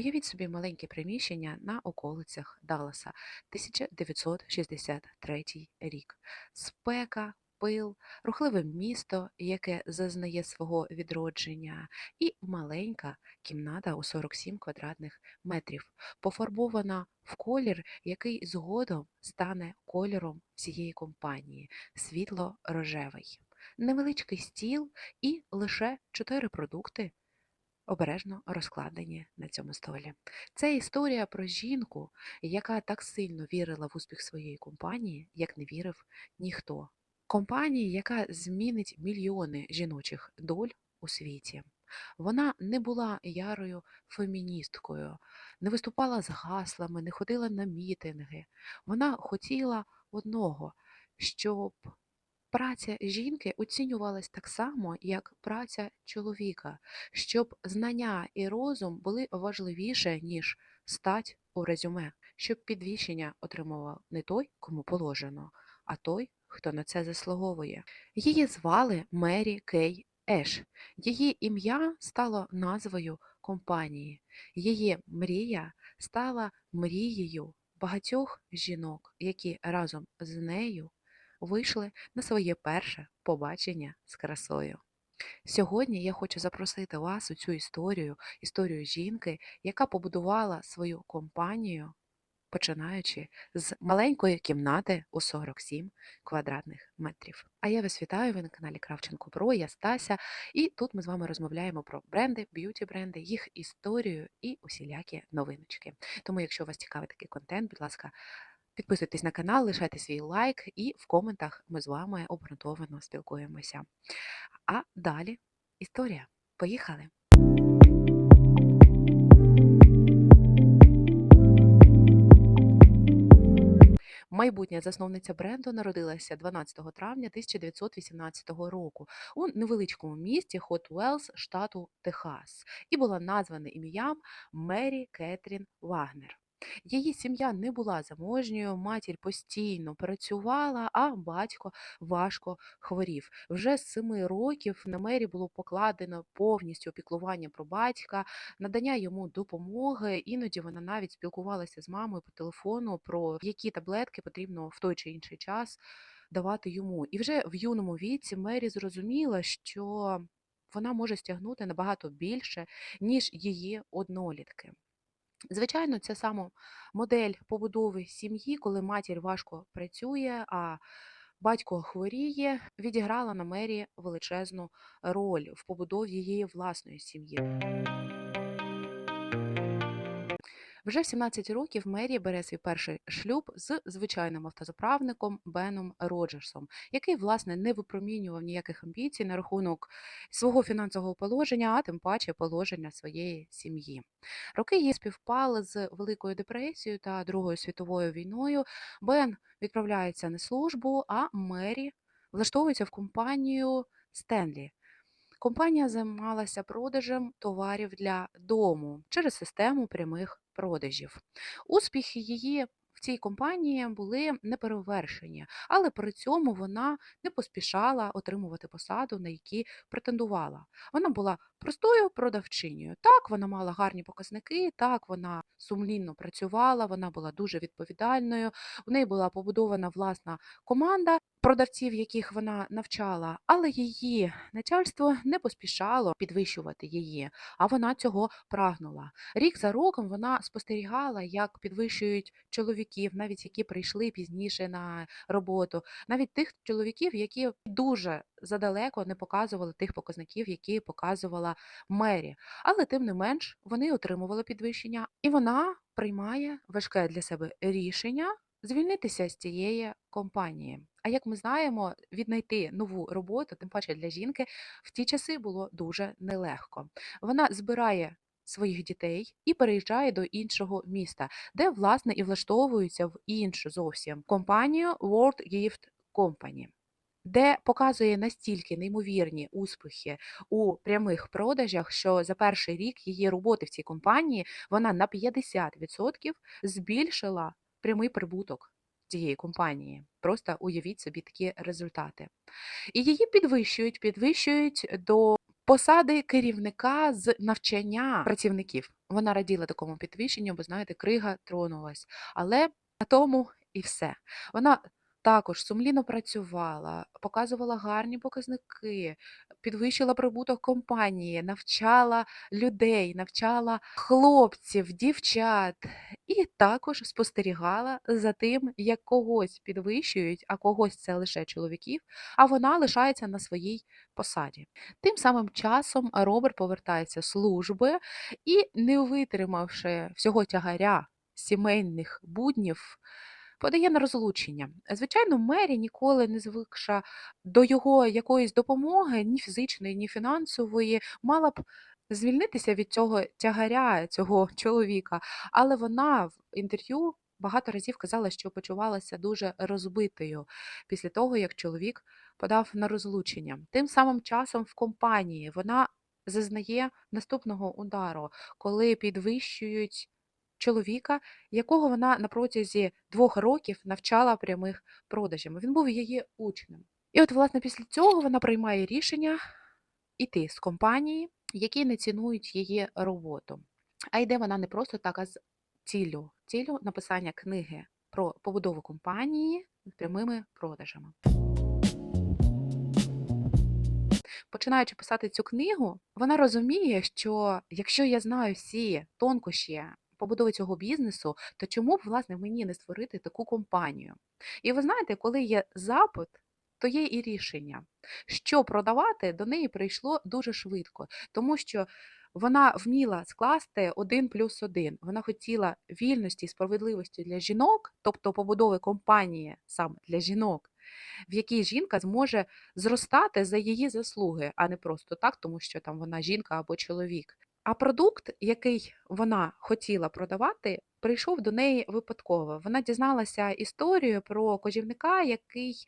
Уявіть собі маленьке приміщення на околицях Далласа, 1963 рік. Спека, пил, рухливе місто, яке зазнає свого відродження, і маленька кімната у 47 квадратних метрів, пофарбована в колір, який згодом стане кольором всієї компанії світло-рожевий. Невеличкий стіл і лише чотири продукти обережно розкладені на цьому столі. Це історія про жінку, яка так сильно вірила в успіх своєї компанії, як не вірив ніхто. Компанії, яка змінить мільйони жіночих доль у світі. Вона не була ярою феміністкою, не виступала з гаслами, не ходила на мітинги. Вона хотіла одного, щоб праця жінки оцінювалась так само, як праця чоловіка, щоб знання і розум були важливіше, ніж стать у резюме, щоб підвищення отримував не той, кому положено, а той, хто на це заслуговує. Її звали Мері Кей Еш. Її ім'я стало назвою компанії. Її мрія стала мрією багатьох жінок, які разом з нею вийшли на своє перше побачення з красою. Сьогодні я хочу запросити вас у цю історію, історію жінки, яка побудувала свою компанію, починаючи з маленької кімнати у 47 квадратних метрів. А я вас вітаю, ви на каналі Кравченко Про, я Стася, і тут ми з вами розмовляємо про бренди, б'юті-бренди, їх історію і усілякі новиночки. Тому, якщо вас цікавий такий контент, будь ласка, Підписуйтесь на канал, лишайте свій лайк, і в коментах ми з вами обґрунтовано спілкуємося. А далі історія. Поїхали! Майбутня засновниця бренду народилася 12 травня 1918 року у невеличкому місті Хот Уелс, штату Техас, і була названа ім'ям Мері Кетрін Вагнер. Її сім'я не була заможньою, матір постійно працювала, а батько важко хворів. Вже з семи років на мері було покладено повністю опіклування про батька, надання йому допомоги. Іноді вона навіть спілкувалася з мамою по телефону про які таблетки потрібно в той чи інший час давати йому. І вже в юному віці Мері зрозуміла, що вона може стягнути набагато більше, ніж її однолітки. Звичайно, це саме модель побудови сім'ї, коли матір важко працює, а батько хворіє, відіграла на мері величезну роль в побудові її власної сім'ї. Вже в 17 років Мері бере свій перший шлюб з звичайним автозаправником Беном Роджерсом, який, власне, не випромінював ніяких амбіцій на рахунок свого фінансового положення, а тим паче положення своєї сім'ї. Роки її співпали з Великою депресією та Другою світовою війною. Бен відправляється на службу, а Мері влаштовується в компанію Стенлі. Компанія займалася продажем товарів для дому через систему прямих продажів. Успіхи її в цій компанії були неперевершені, але при цьому вона не поспішала отримувати посаду, на які претендувала. Вона була простою продавчинею. Так, вона мала гарні показники, так, вона сумлінно працювала, вона була дуже відповідальною, в неї була побудована власна команда продавців, яких вона навчала, але її начальство не поспішало підвищувати її, а вона цього прагнула. Рік за роком вона спостерігала, як підвищують чоловіків, навіть які прийшли пізніше на роботу, навіть тих чоловіків, які дуже задалеко не показували тих показників, які показувала Мері. Але тим не менш вони отримували підвищення, і вона приймає важке для себе рішення звільнитися з цієї компанії. А як ми знаємо, віднайти нову роботу, тим паче для жінки, в ті часи було дуже нелегко. Вона збирає своїх дітей і переїжджає до іншого міста, де власне і влаштовується в іншу зовсім компанію World Gift Company. Де показує настільки неймовірні успіхи у прямих продажах, що за перший рік її роботи в цій компанії вона на 50% збільшила прямий прибуток цієї компанії. Просто уявіть собі такі результати. І її підвищують, підвищують до посади керівника з навчання працівників. Вона раділа такому підвищенню, бо знаєте, крига тронулась. Але на тому і все. Вона також сумлінно працювала, показувала гарні показники, підвищила прибуток компанії, навчала людей, навчала хлопців, дівчат, і також спостерігала за тим, як когось підвищують, а когось це лише чоловіків, а вона лишається на своїй посаді. Тим самим часом Роберт повертається з служби і, не витримавши всього тягаря сімейних буднів, подає на розлучення. Звичайно, Мері ніколи не звикша до його якоїсь допомоги, ні фізичної, ні фінансової, мала б звільнитися від цього тягаря, цього чоловіка, але вона в інтерв'ю багато разів казала, що почувалася дуже розбитою після того, як чоловік подав на розлучення. Тим самим часом в компанії вона зазнає наступного удару, коли підвищують чоловіка, якого вона на протязі двох років навчала прямих продажів. Він був її учнем. І от, власне, після цього вона приймає рішення йти з компанії, які не цінують її роботу. А йде вона не просто так, а з ціллю, ціллю написання книги про побудову компанії з прямими продажами. Починаючи писати цю книгу, вона розуміє, що якщо я знаю всі тонкощі побудови цього бізнесу, то чому б, власне, мені не створити таку компанію? І ви знаєте, коли є запит, то є і рішення. Що продавати, до неї прийшло дуже швидко, тому що вона вміла скласти один плюс один. Вона хотіла вільності і справедливості для жінок, тобто побудови компанії саме для жінок, в якій жінка зможе зростати за її заслуги, а не просто так, тому що там вона жінка або чоловік. А продукт, який вона хотіла продавати, прийшов до неї випадково. Вона дізналася історію про кожівника, який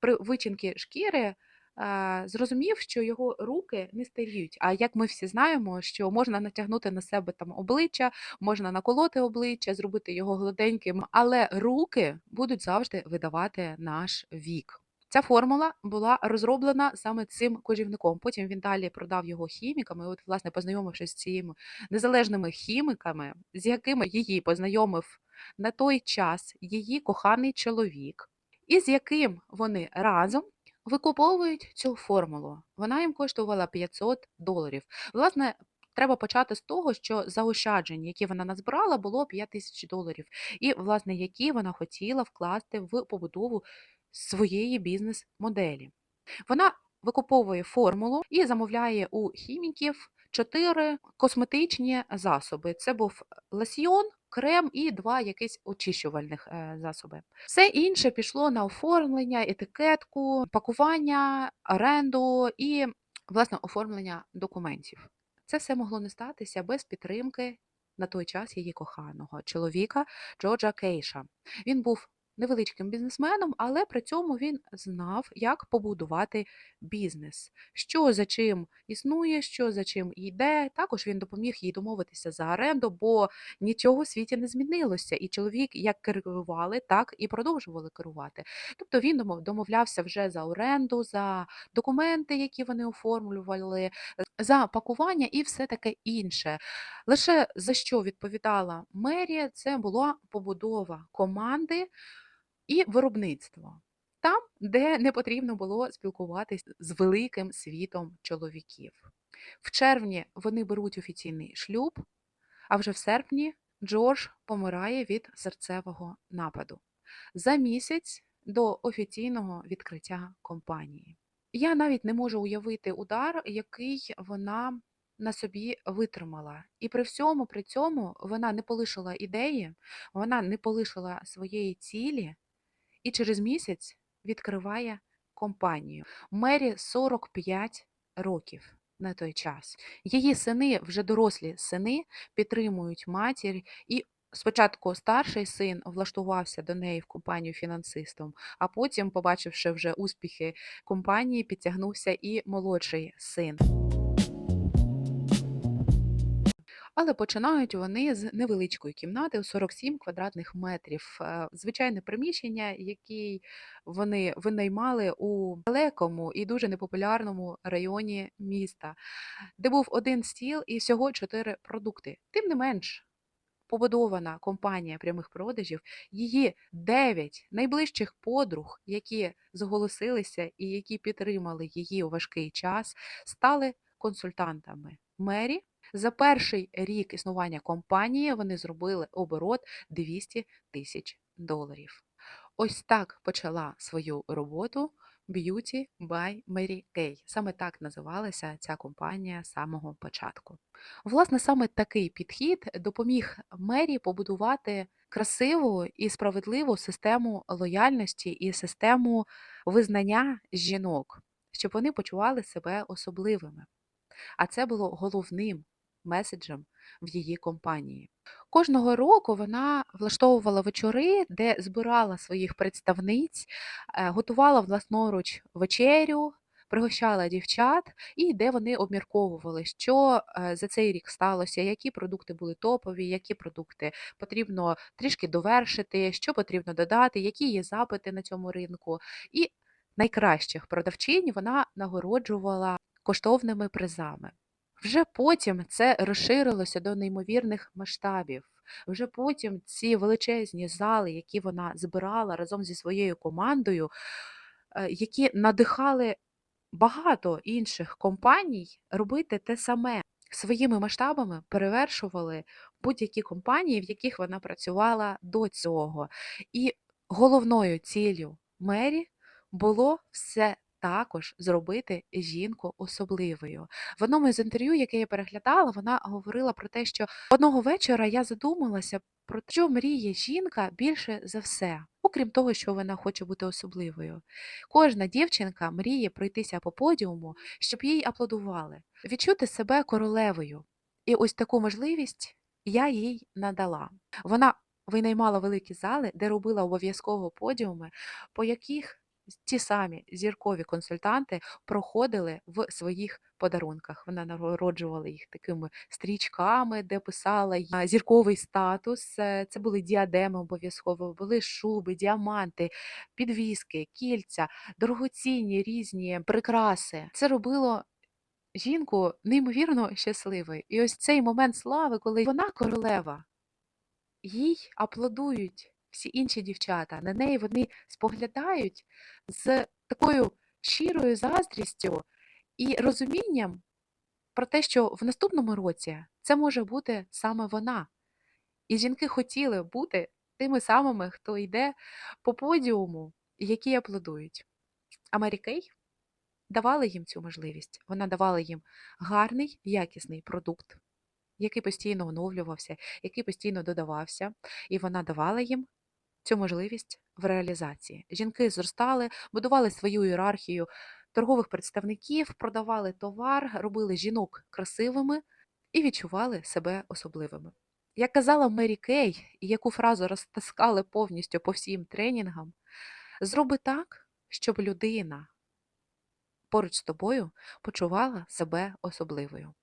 при вичинки шкіри е, зрозумів, що його руки не старіють. А як ми всі знаємо, що можна натягнути на себе там обличчя, можна наколоти обличчя, зробити його гладеньким, але руки будуть завжди видавати наш вік. Ця формула була розроблена саме цим кожівником. Потім він далі продав його хімікам. І От, власне, познайомившись з цими незалежними хіміками, з якими її познайомив на той час її коханий чоловік, і з яким вони разом викуповують цю формулу. Вона їм коштувала 500 доларів. Власне, треба почати з того, що заощаджень, які вона назбирала, було 5 тисяч доларів, і, власне, які вона хотіла вкласти в побудову своєї бізнес-моделі. Вона викуповує формулу і замовляє у хіміків чотири косметичні засоби. Це був лосьйон, крем і два якісь очищувальних е, засоби. Все інше пішло на оформлення, етикетку, пакування, оренду і власне оформлення документів. Це все могло не статися без підтримки на той час її коханого чоловіка Джорджа Кейша. Він був невеличким бізнесменом, але при цьому він знав, як побудувати бізнес, що за чим існує, що за чим йде. Також він допоміг їй домовитися за оренду, бо нічого в світі не змінилося. І чоловік як керували, так і продовжували керувати. Тобто він домовлявся вже за оренду, за документи, які вони оформлювали, за пакування і все таке інше. Лише за що відповідала мерія, це була побудова команди і виробництво. Там, де не потрібно було спілкуватись з великим світом чоловіків. В червні вони беруть офіційний шлюб, а вже в серпні Джордж помирає від серцевого нападу за місяць до офіційного відкриття компанії. Я навіть не можу уявити удар, який вона на собі витримала. І при всьому при цьому вона не полишила ідеї, вона не полишила своєї цілі і через місяць відкриває компанію. Мері 45 років на той час. Її сини, вже дорослі сини, підтримують матір і. Спочатку старший син влаштувався до неї в компанію фінансистом, а потім, побачивши вже успіхи компанії, підтягнувся і молодший син. Але починають вони з невеличкої кімнати у 47 квадратних метрів. Е, Звичайне приміщення, яке вони винаймали у далекому і дуже непопулярному районі міста, де був один стіл і всього чотири продукти. Тим не менш, побудована компанія прямих продажів, її дев'ять найближчих подруг, які зголосилися і які підтримали її у важкий час, стали консультантами Мері. За перший рік існування компанії вони зробили оборот 200 тисяч доларів. Ось так почала свою роботу Beauty by Mary Kay. Саме так називалася ця компанія з самого початку. Власне, саме такий підхід допоміг Мері побудувати красиву і справедливу систему лояльності і систему визнання жінок, щоб вони почували себе особливими. А це було головним меседжем в її компанії. Кожного року вона влаштовувала вечори, де збирала своїх представниць, е, готувала власноруч вечерю, пригощала дівчат, і де вони обмірковували, що е, за цей рік сталося, які продукти були топові, які продукти потрібно трішки довершити, що потрібно додати, які є запити на цьому ринку. І найкращих продавчинь вона нагороджувала коштовними призами. Вже потім це розширилося до неймовірних масштабів. Вже потім ці величезні зали, які вона збирала разом зі своєю командою, е, які надихали багато інших компаній робити те саме. Своїми масштабами перевершували будь-які компанії, в яких вона працювала до цього. І головною ціллю Мері було все також зробити жінку особливою. В одному з інтерв'ю, яке я переглядала, вона говорила про те, що одного вечора я задумалася про те, що мріє жінка більше за все, окрім того, що вона хоче бути особливою. Кожна дівчинка мріє пройтися по подіуму, щоб їй аплодували, відчути себе королевою. І ось таку можливість я їй надала. Вона винаймала великі зали, де робила обов'язково подіуми, по яких ті самі зіркові консультанти проходили в своїх подарунках. Вона нагороджувала їх такими стрічками, де писала зірковий статус. Е, Це були діадеми обов'язково, були шуби, діаманти, підвіски, кільця, дорогоцінні різні прикраси. Це робило. Жінку неймовірно щасливою. І ось цей момент слави, коли вона королева, їй аплодують всі інші дівчата. На неї вони споглядають з такою щирою заздрістю і розумінням про те, що в наступному році це може бути саме вона. І жінки хотіли бути тими самими, хто йде по подіуму, які аплодують. А давала їм цю можливість. Вона давала їм гарний, якісний продукт, який постійно оновлювався, який постійно додавався, і вона давала їм цю можливість в реалізації. Жінки зростали, будували свою ієрархію торгових представників, продавали товар, робили жінок красивими і відчували себе особливими. Як казала Мері Кей, і яку фразу розтаскали повністю по всім тренінгам, зроби так, щоб людина поруч з тобою почувала себе особливою.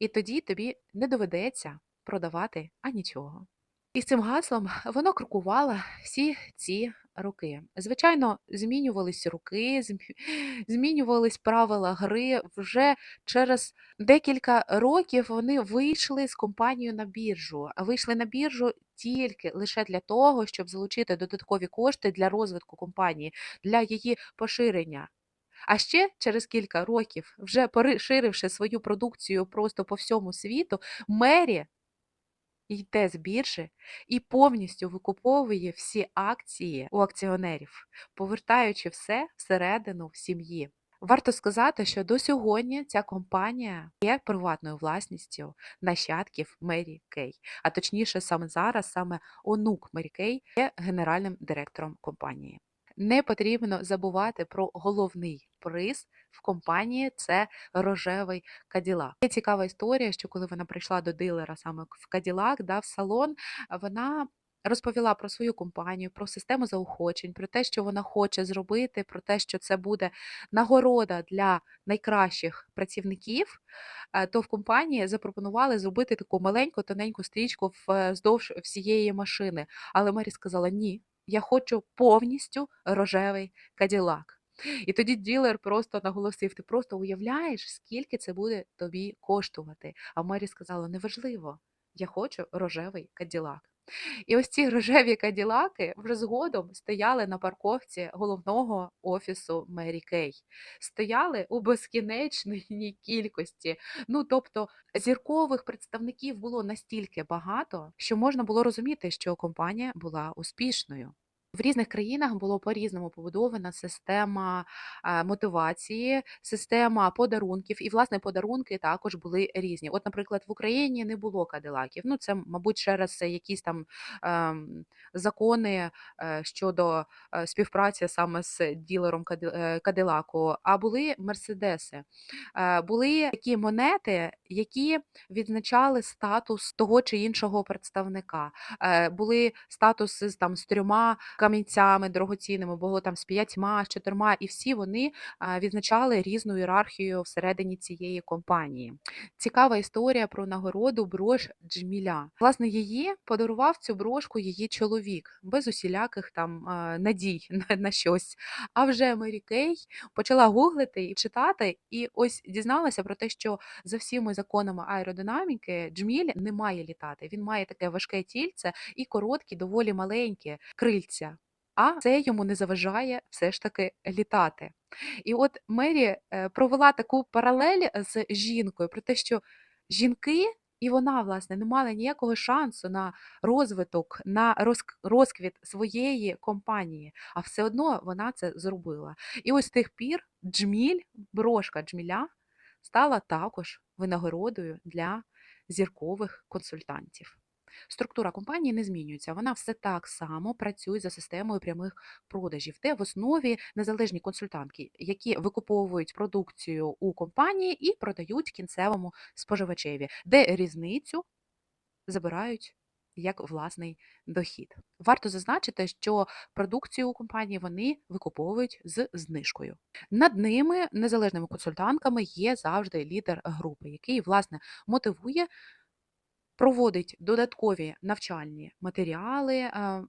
І тоді тобі не доведеться продавати анічого. І з цим гаслом воно крокувало всі ці роки. Звичайно, змінювались змі- змінювались правила гри. Вже через декілька років вони вийшли з компанією на біржу. А Вийшли на біржу тільки лише для того, щоб залучити додаткові кошти для розвитку компанії, для її поширення. А ще через кілька років, вже поширивши свою продукцію просто по всьому світу, Мері йде з біржі і повністю викуповує всі акції у акціонерів, повертаючи все всередину в сім'ї. Варто сказати, що до сьогодні ця компанія є приватною власністю нащадків Мері Кей. А точніше, саме зараз саме онук Мері Кей є генеральним директором компанії. Не потрібно забувати про головний приз в компанії це рожевий Каділак. Є цікава історія, що коли вона прийшла до дилера саме в Каділак, да, в салон, вона розповіла про свою компанію, про систему заохочень, про те, що вона хоче зробити, про те, що це буде нагорода для найкращих працівників, е, то в компанії запропонували зробити таку маленьку тоненьку стрічку в- вздовж всієї машини. Але Мері сказала: ні, я хочу повністю рожевий каділак. І тоді ділер просто наголосив: ти просто уявляєш, скільки це буде тобі коштувати. А Мері сказала: неважливо, я хочу рожевий каділак. І ось ці рожеві каділаки вже згодом стояли на парковці головного офісу Мері Кей. Стояли у безкінечній кількості. Ну тобто зіркових представників було настільки багато, що можна було розуміти, що компанія була успішною. В різних країнах було по-різному побудована система мотивації, система подарунків, і власне подарунки також були різні. От, наприклад, в Україні не було кадилаків. Ну, це, мабуть, через якісь там ем, закони е, щодо е, співпраці саме з ділером е, кадилаку, а були мерседеси. Були такі монети, які відзначали статус того чи іншого представника. Були статуси там з трьома камінцями дорогоцінними, було там з п'ятьма, з чотирма, і всі вони відзначали різну ієрархію всередині цієї компанії. Цікава історія про нагороду брош Джміля. Власне, її подарував цю брошку її чоловік без усіляких там надій на, щось. А вже Мері Кей почала гуглити і читати, і ось дізналася про те, що за всіми законами аеродинаміки Джміль не має літати. Він має таке важке тільце і короткі, доволі маленькі крильця. А це йому не заважає все ж таки літати. І от Мері е, провела таку паралель з жінкою про те, що жінки і вона, власне, не мала ніякого шансу на розвиток, на розквіт своєї компанії, а все одно вона це зробила. І ось з тих пір джміль, брошка джміля стала також винагородою для зіркових консультантів. Структура компанії не змінюється, вона все так само працює за системою прямих продажів, де в основі незалежні консультантки, які викуповують продукцію у компанії і продають кінцевому споживачеві, де різницю забирають як власний дохід. Варто зазначити, що продукцію у компанії вони викуповують з знижкою. Над ними, незалежними консультантками, є завжди лідер групи, який власне мотивує проводить додаткові навчальні матеріали, е,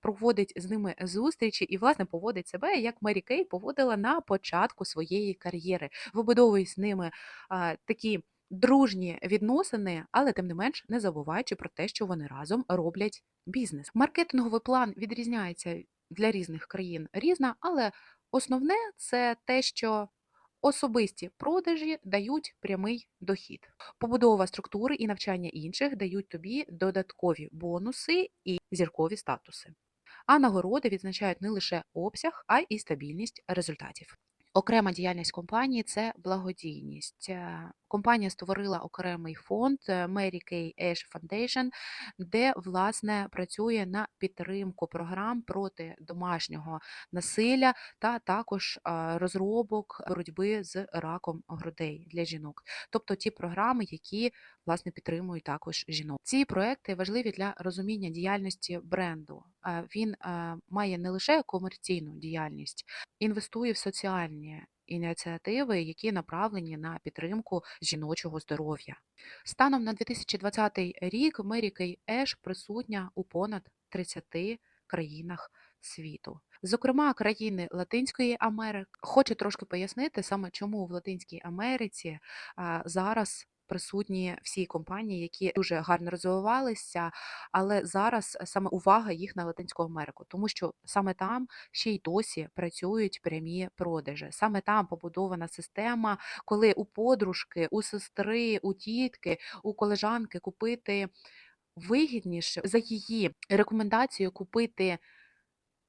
проводить з ними зустрічі і, власне, поводить себе, як Мері Кей поводила на початку своєї кар'єри, вибудовує з ними а, такі дружні відносини, але тим не менш не забуваючи про те, що вони разом роблять бізнес. Маркетинговий план відрізняється для різних країн різна, але основне це те, що особисті продажі дають прямий дохід. Побудова структури і навчання інших дають тобі додаткові бонуси і зіркові статуси. А нагороди відзначають не лише обсяг, а й стабільність результатів. Окрема діяльність компанії це благодійність. Компанія створила окремий фонд е, Mary Kay Ash Foundation, де власне працює на підтримку програм проти домашнього насилля та також е, розробок боротьби з раком грудей для жінок, тобто ті програми, які власне підтримують також жінок. Ці проекти важливі для розуміння діяльності бренду. Е, Він має не лише комерційну діяльність, інвестує в соціальні ініціативи, які направлені на підтримку жіночого здоров'я. Станом на 2020 рік Мері Кей Еш присутня у понад 30 країнах світу. Зокрема, країни Латинської Америки. Хочу трошки пояснити саме, чому в Латинській Америці зараз присутні всі компанії, які дуже гарно розвивалися, але зараз саме увага їх на Латинську Америку, тому що саме там ще й досі працюють прямі продажі. Саме там побудована система, коли у подружки, у сестри, у тітки, у колежанки купити вигідніше за її рекомендацією купити.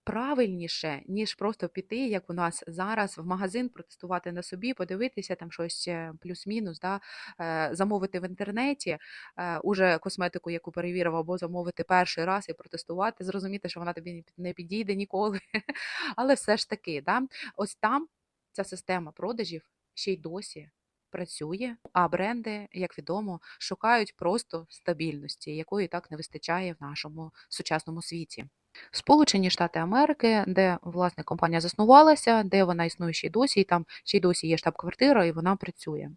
Правильніше, ніж просто піти, як у нас зараз, в магазин, протестувати на собі, подивитися там щось е, плюс-мінус, да, е, замовити в інтернеті е, уже косметику, яку перевірив, або замовити перший раз і протестувати, зрозуміти, що вона тобі не підійде ніколи. Але все ж таки, да, ось там ця система продажів ще й досі працює, а бренди, як відомо, шукають просто стабільності, якої так не вистачає в нашому сучасному світі. Сполучені Штати Америки, де власне компанія заснувалася, де вона існує ще й досі, і там ще й досі є штаб-квартира, і вона працює.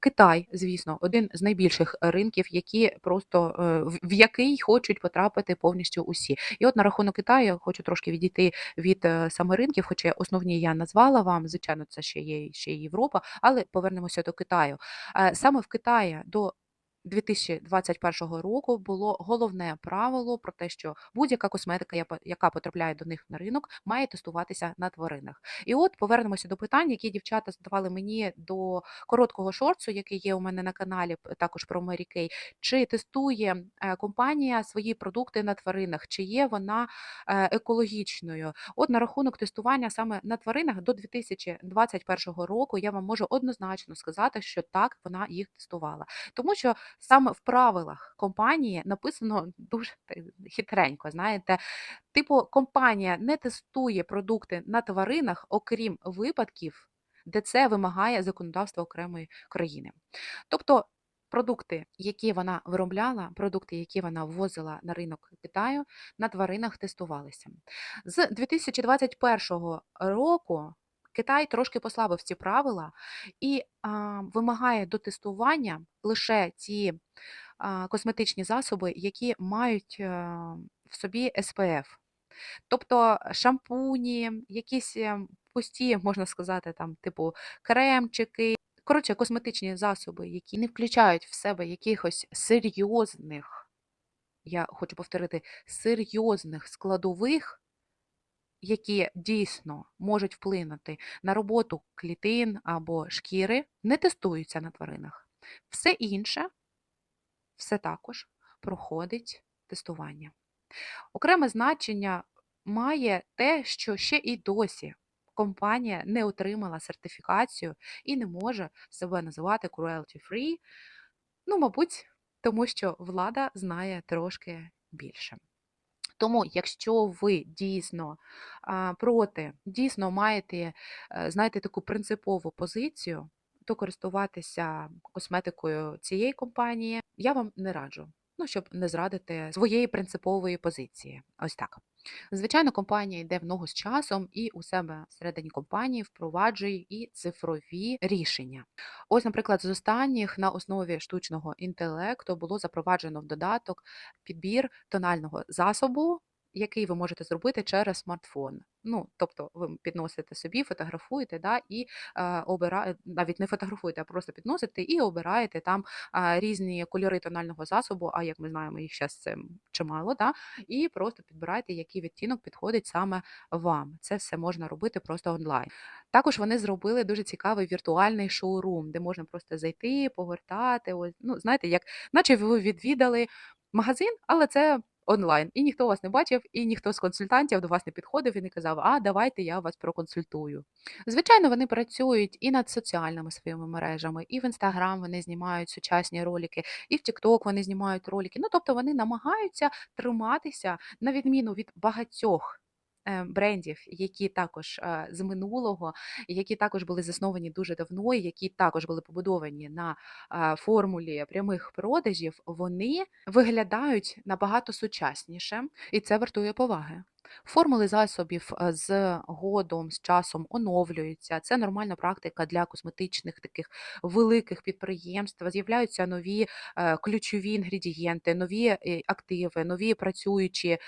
Китай, звісно, один з найбільших ринків, які просто е, в- в який хочуть потрапити повністю усі. І от на рахунок Китаю я хочу трошки відійти від е, саме ринків, хоча основні я назвала вам. Звичайно, це ще є ще й Європа, але повернемося до Китаю. Е, Саме в Китаї до 2021 року було головне правило про те, що будь-яка косметика, яка- потрапляє до них на ринок, має тестуватися на тваринах. І от повернемося до питань, які дівчата задавали мені до короткого шорцу, який є у мене на каналі, також про Mary Kay. Чи тестує е, компанія свої продукти на тваринах, чи є вона е, екологічною? От на рахунок тестування саме на тваринах до 2021 року я вам можу однозначно сказати, що так вона їх тестувала. Тому що саме в правилах компанії написано дуже хитренько, знаєте. Типу, компанія не тестує продукти на тваринах, окрім випадків, де це вимагає законодавство окремої країни. Тобто продукти, які вона виробляла, продукти, які вона ввозила на ринок Китаю, на тваринах тестувалися. З 2021 року Китай трошки послабив ці правила і а, вимагає до тестування лише ті а, косметичні засоби, які мають а, в собі SPF. Тобто шампуні, якісь е, пусті, можна сказати, там, типу кремчики, коротше, косметичні засоби, які не включають в себе якихось серйозних, я хочу повторити, серйозних складових, які дійсно можуть вплинути на роботу клітин або шкіри, не тестуються на тваринах. Все інше, все також проходить тестування. Окреме значення має те, що ще і досі компанія не отримала сертифікацію і не може себе називати cruelty free. Ну, мабуть, тому що влада знає трошки більше. Тому, якщо ви дійсно проти, дійсно маєте, е, знаєте, таку принципову позицію, то користуватися косметикою цієї компанії я вам не раджу. Ну, щоб не зрадити своєї принципової позиції. Ось так. Звичайно, компанія йде в ногу з часом і у себе всередині компанії впроваджує і цифрові рішення. Ось, наприклад, з останніх на основі штучного інтелекту було запроваджено в додаток підбір тонального засобу, який ви можете зробити через смартфон. Ну, тобто ви підносите собі, фотографуєте, да, і е, обираєте, навіть не фотографуєте, а просто підносите і обираєте там е, різні кольори тонального засобу, а як ми знаємо, їх зараз чимало, да, і просто підбираєте, який відтінок підходить саме вам. Це все можна робити просто онлайн. Також вони зробили дуже цікавий віртуальний шоурум, де можна просто зайти, погортати. Ось, ну, знаєте, як наче ви відвідали магазин, але це онлайн. І ніхто вас не бачив, і ніхто з консультантів до вас не підходив і не казав, а давайте я вас проконсультую. Звичайно, вони працюють і над соціальними своїми мережами, і в Інстаграм вони знімають сучасні ролики, і в Тікток вони знімають ролики. Ну, тобто вони намагаються триматися на відміну від багатьох. Е, Брендів, які також е, з минулого, які також були засновані дуже давно, які також були побудовані на е, формулі прямих продажів, вони виглядають набагато сучасніше, і це вартує поваги. Формули засобів е, з годом, з часом оновлюються. Це нормальна практика для косметичних таких великих підприємств. З'являються нові е, ключові інгредієнти, нові е, активи, нові працюючі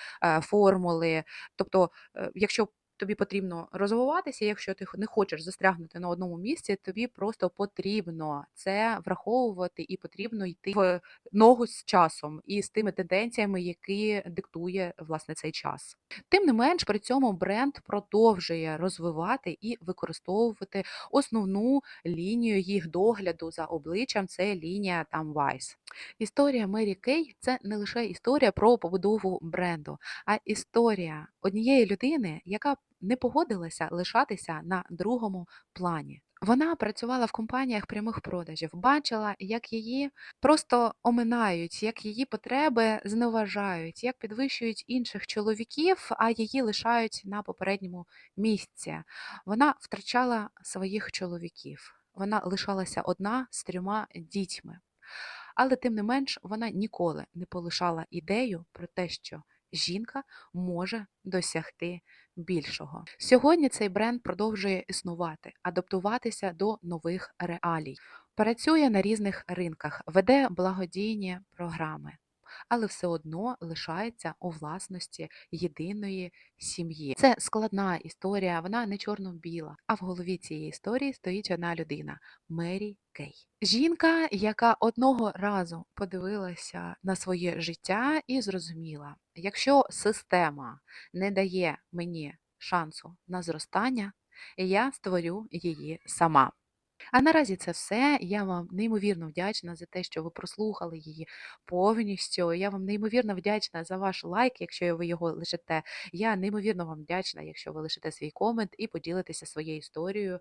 формули. Тобто, якщо тобі потрібно розвиватися, якщо ти не хочеш застрягнути на одному місці, тобі просто потрібно це враховувати і потрібно йти в ногу з часом і з тими тенденціями, які диктує власне цей час. Тим не менш, при цьому бренд продовжує розвивати і використовувати основну лінію їх догляду за обличчям. Це лінія там Vice. Історія Мері Кей це не лише історія про побудову бренду, а історія однієї людини, яка не погодилася лишатися на другому плані. Вона працювала в компаніях прямих продажів, бачила, як її просто оминають, як її потреби зневажають, як підвищують інших чоловіків, а її лишають на попередньому місці. Вона втрачала своїх чоловіків. вона лишалася одна з трьома дітьми. Але тим не менш вона ніколи не полишала ідею про те, що жінка може досягти більшого. Сьогодні цей бренд продовжує існувати, адаптуватися до нових реалій, працює на різних ринках, веде благодійні програми, але все одно лишається у власності єдиної сім'ї. Це складна історія, вона не чорно-біла. А в голові цієї історії стоїть одна людина Мері Кей. Жінка, яка одного разу подивилася на своє життя і зрозуміла, якщо система не дає мені шансу на зростання, я створю її сама. А наразі це все. Я вам неймовірно вдячна за те, що ви прослухали її повністю. Я вам неймовірно вдячна за ваш лайк, якщо ви його лишите. Я неймовірно вам вдячна, якщо ви лишите свій комент і поділитеся своєю історією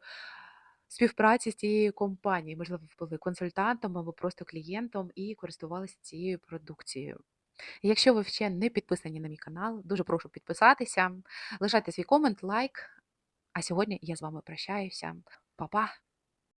співпраці з цією компанією. Можливо, ви були консультантом або просто клієнтом і користувалися цією продукцією. Якщо ви ще не підписані на мій канал, дуже прошу підписатися, лишайте свій комент, лайк. А сьогодні я з вами прощаюся. Па-па!